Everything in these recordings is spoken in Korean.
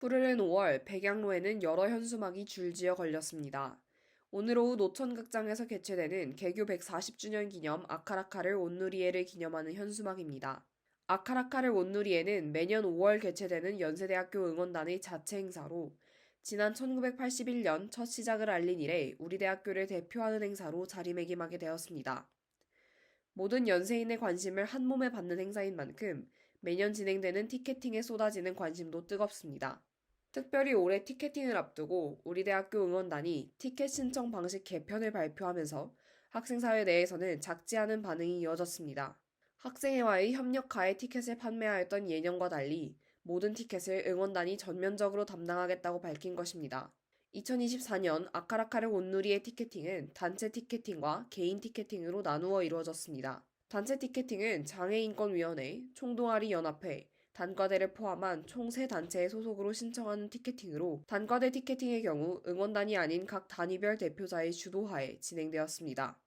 푸르른 5월 백양로에는 여러 현수막이 줄지어 걸렸습니다. 오늘 오후 노천극장에서 개최되는 개교 140주년 기념 아카라카를 온누리에를 기념하는 현수막입니다. 아카라카를 온누리에는 매년 5월 개최되는 연세대학교 응원단의 자체 행사로 지난 1981년 첫 시작을 알린 이래 우리 대학교를 대표하는 행사로 자리매김하게 되었습니다. 모든 연세인의 관심을 한 몸에 받는 행사인 만큼 매년 진행되는 티켓팅에 쏟아지는 관심도 뜨겁습니다. 특별히 올해 티켓팅을 앞두고 우리 대학교 응원단이 티켓 신청 방식 개편을 발표하면서 학생사회 내에서는 작지 않은 반응이 이어졌습니다. 학생회와의 협력하에 티켓을 판매하였던 예년과 달리 모든 티켓을 응원단이 전면적으로 담당하겠다고 밝힌 것입니다. 2024년 아카라카르 온누리의 티켓팅은 단체 티켓팅과 개인 티켓팅으로 나누어 이루어졌습니다. 단체 티켓팅은 장애인권위원회, 총동아리 연합회, 단과대를 포함한 총 3단체의 소속으로 신청하는 티켓팅으로 단과대 티켓팅의 경우 응원단이 아닌 각 단위별 대표자의 주도하에 진행되었습니다.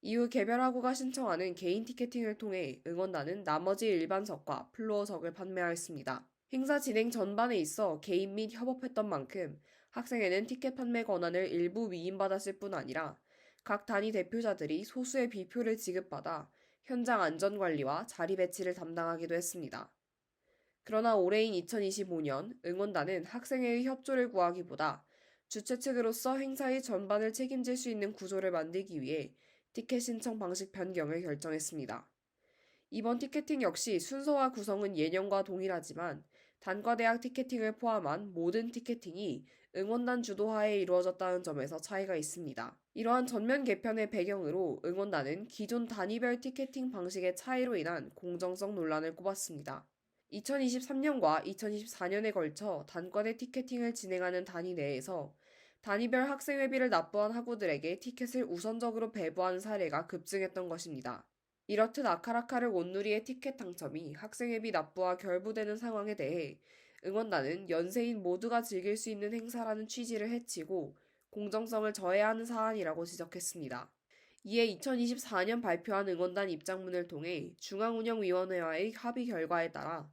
이후 개별 학우가 신청하는 개인 티켓팅을 통해 응원단은 나머지 일반석과 플로어석을 판매하였습니다. 행사 진행 전반에 있어 개인 및 협업했던 만큼 학생회는 티켓 판매 권한을 일부 위임받았을 뿐 아니라 각 단위 대표자들이 소수의 비표를 지급받아 현장 안전관리와 자리 배치를 담당하기도 했습니다. 그러나 올해인 2025년 응원단은 학생회의 협조를 구하기보다 주최 측으로서 행사의 전반을 책임질 수 있는 구조를 만들기 위해 티켓 신청 방식 변경을 결정했습니다. 이번 티켓팅 역시 순서와 구성은 예년과 동일하지만 단과대학 티켓팅을 포함한 모든 티켓팅이 응원단 주도하에 이루어졌다는 점에서 차이가 있습니다. 이러한 전면 개편의 배경으로 응원단은 기존 단위별 티켓팅 방식의 차이로 인한 공정성 논란을 꼽았습니다. 2023년과 2024년에 걸쳐 단과대 티켓팅을 진행하는 단위 내에서 단위별 학생회비를 납부한 학우들에게 티켓을 우선적으로 배부하는 사례가 급증했던 것입니다. 이렇듯 아카라카를 온누리의 티켓 당첨이 학생회비 납부와 결부되는 상황에 대해 응원단은 연세인 모두가 즐길 수 있는 행사라는 취지를 해치고 공정성을 저해하는 사안이라고 지적했습니다. 이에 2024년 발표한 응원단 입장문을 통해 중앙운영위원회와의 합의 결과에 따라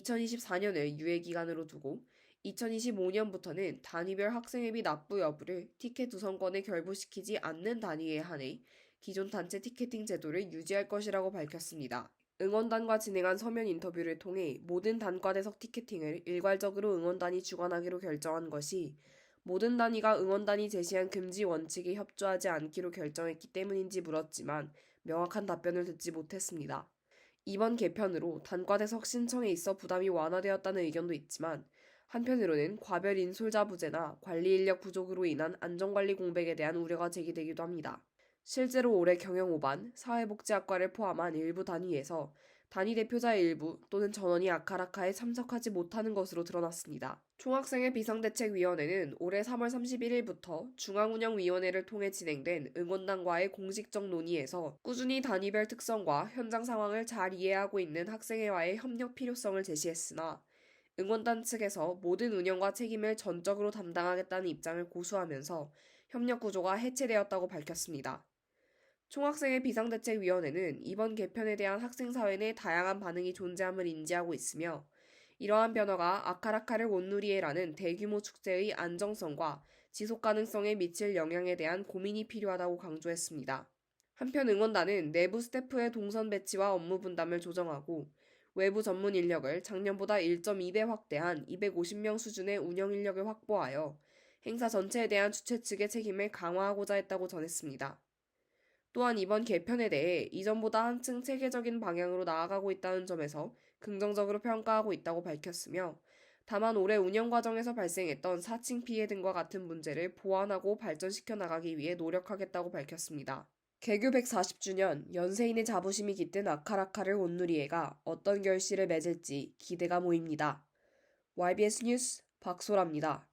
2024년을 유예 기간으로 두고 2025년부터는 단위별 학생회비 납부 여부를 티켓 우선권에 결부시키지 않는 단위에 한해 기존 단체 티켓팅 제도를 유지할 것이라고 밝혔습니다. 응원단과 진행한 서면 인터뷰를 통해 모든 단과 대석 티켓팅을 일괄적으로 응원단이 주관하기로 결정한 것이 모든 단위가 응원단이 제시한 금지 원칙에 협조하지 않기로 결정했기 때문인지 물었지만 명확한 답변을 듣지 못했습니다. 이번 개편으로 단과대석 신청에 있어 부담이 완화되었다는 의견도 있지만 한편으로는 과별 인솔자 부재나 관리 인력 부족으로 인한 안전관리 공백에 대한 우려가 제기되기도 합니다. 실제로 올해 경영 5반 사회복지학과를 포함한 일부 단위에서 단위 대표자의 일부 또는 전원이 아카라카에 참석하지 못하는 것으로 드러났습니다. 총학생회 비상대책위원회는 올해 3월 31일부터 중앙운영위원회를 통해 진행된 응원단과의 공식적 논의에서 꾸준히 단위별 특성과 현장 상황을 잘 이해하고 있는 학생회와의 협력 필요성을 제시했으나 응원단 측에서 모든 운영과 책임을 전적으로 담당하겠다는 입장을 고수하면서 협력 구조가 해체되었다고 밝혔습니다. 총학생회 비상대책위원회는 이번 개편에 대한 학생사회 내 다양한 반응이 존재함을 인지하고 있으며 이러한 변화가 아카라카를 온누리에라는 대규모 축제의 안정성과 지속 가능성에 미칠 영향에 대한 고민이 필요하다고 강조했습니다. 한편 응원단은 내부 스태프의 동선 배치와 업무 분담을 조정하고 외부 전문 인력을 작년보다 1.2배 확대한 250명 수준의 운영 인력을 확보하여 행사 전체에 대한 주최 측의 책임을 강화하고자 했다고 전했습니다. 또한 이번 개편에 대해 이전보다 한층 체계적인 방향으로 나아가고 있다는 점에서 긍정적으로 평가하고 있다고 밝혔으며 다만 올해 운영 과정에서 발생했던 사칭 피해 등과 같은 문제를 보완하고 발전시켜 나가기 위해 노력하겠다고 밝혔습니다. 개교 140주년 연세인의 자부심이 깃든 아카라카를 온누리에가 어떤 결실을 맺을지 기대가 모입니다. YBS 뉴스 박소라입니다.